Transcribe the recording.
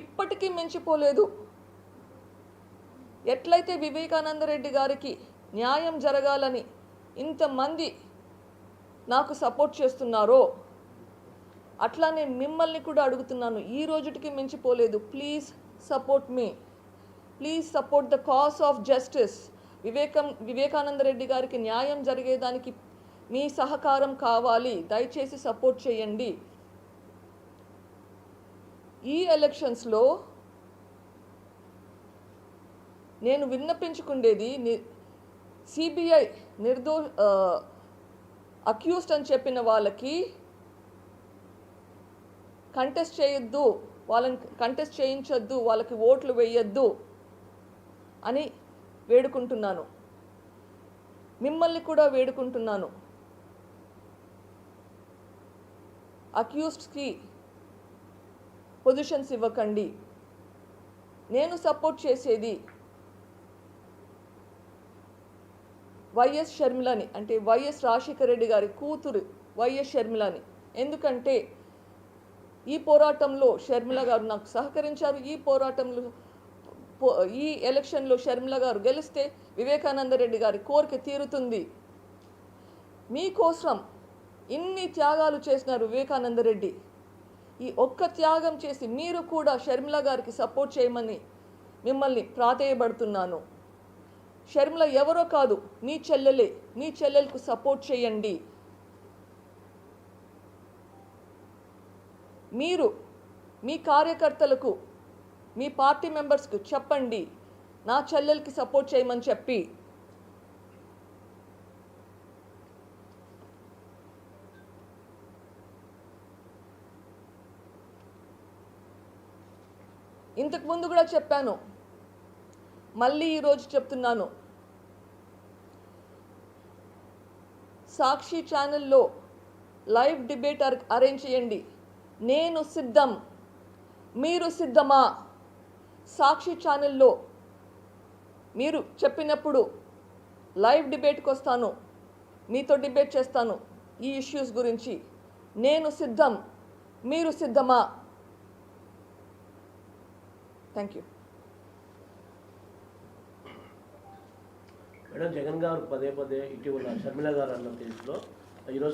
ఇప్పటికీ మించిపోలేదు. ఎట్లయితే వివేకానంద రెడ్డి గారికి న్యాయం జరగాలని ఇంతమంది నాకు సపోర్ట్ చేస్తున్నారో అట్లానే మిమ్మల్ని కూడా అడుగుతున్నాను ఈ రోజుటికి మించిపోలేదు. Please support me. Please support the cause of justice. వివేకం వివేకానంద రెడ్డి గారికి న్యాయం జరిగేదానికి మీ సహకారం కావాలి. దయచేసి సపోర్ట్ చేయండి. ఈ ఎలక్షన్స్లో నేను విన్నపించుకుండేది ని సిబిఐ నిర్దో అక్యూస్డ్ అని చెప్పిన వాళ్ళకి కంటెస్ట్ చేయొద్దు వాళ్ళని కంటెస్ట్ చేయించొద్దు వాళ్ళకి ఓట్లు వేయొద్దు అని వేడుకుంటున్నాను. మిమ్మల్ని కూడా వేడుకుంటున్నాను. అక్యూస్డ్కి పొజిషన్స్ ఇవ్వకండి. నేను సపోర్ట్ చేసేది వైఎస్ షర్మిలని అంటే వైఎస్ రాజశేఖర రెడ్డి గారి కూతురు వైఎస్ షర్మిలని. ఎందుకంటే ఈ పోరాటంలో షర్మిల గారు నాకు సహకరించారు. ఈ పోరాటంలో పో- ఈ ఎలక్షన్లో షర్మిల గారు గెలిస్తే వివేకానంద రెడ్డి గారి కోరిక తీరుతుంది. మీకోసం ఇన్ని త్యాగాలు చేసినారు వివేకానంద రెడ్డి. ఈ ఒక్క త్యాగం చేసి మీరు కూడా షర్మిల గారికి సపోర్ట్ చేయమని మిమ్మల్ని ప్రాధేయపడుతున్నాను. షర్మిల ఎవరో కాదు మీ చెల్లెలే మీ చెల్లెలకు సపోర్ట్ చేయండి. మీరు మీ కార్యకర్తలకు మీ పార్టీ మెంబర్స్కు చెప్పండి నా చెల్లెలకి సపోర్ట్ చేయమని చెప్పి. ఇంతకు ముందు కూడా చెప్పాను. మళ్ళీ ఈరోజు చెప్తున్నాను. సాక్షి ఛానల్లో లైవ్ డిబేట్ అర్- అరేంజ్ చేయండి. నేను సిద్ధం. మీరు సిద్ధమా? సాక్షి ఛానల్లో మీరు చెప్పినప్పుడు లైవ్ డిబేట్కి వస్తాను. మీతో డిబేట్ చేస్తాను ఈ ఇష్యూస్ గురించి. నేను సిద్ధం. మీరు సిద్ధమా? థ్యాంక్ యూ మేడం జగన్ గారు పదే పదే ఇటీవల షర్మిల గారు అన్న కేసులో ఈరోజు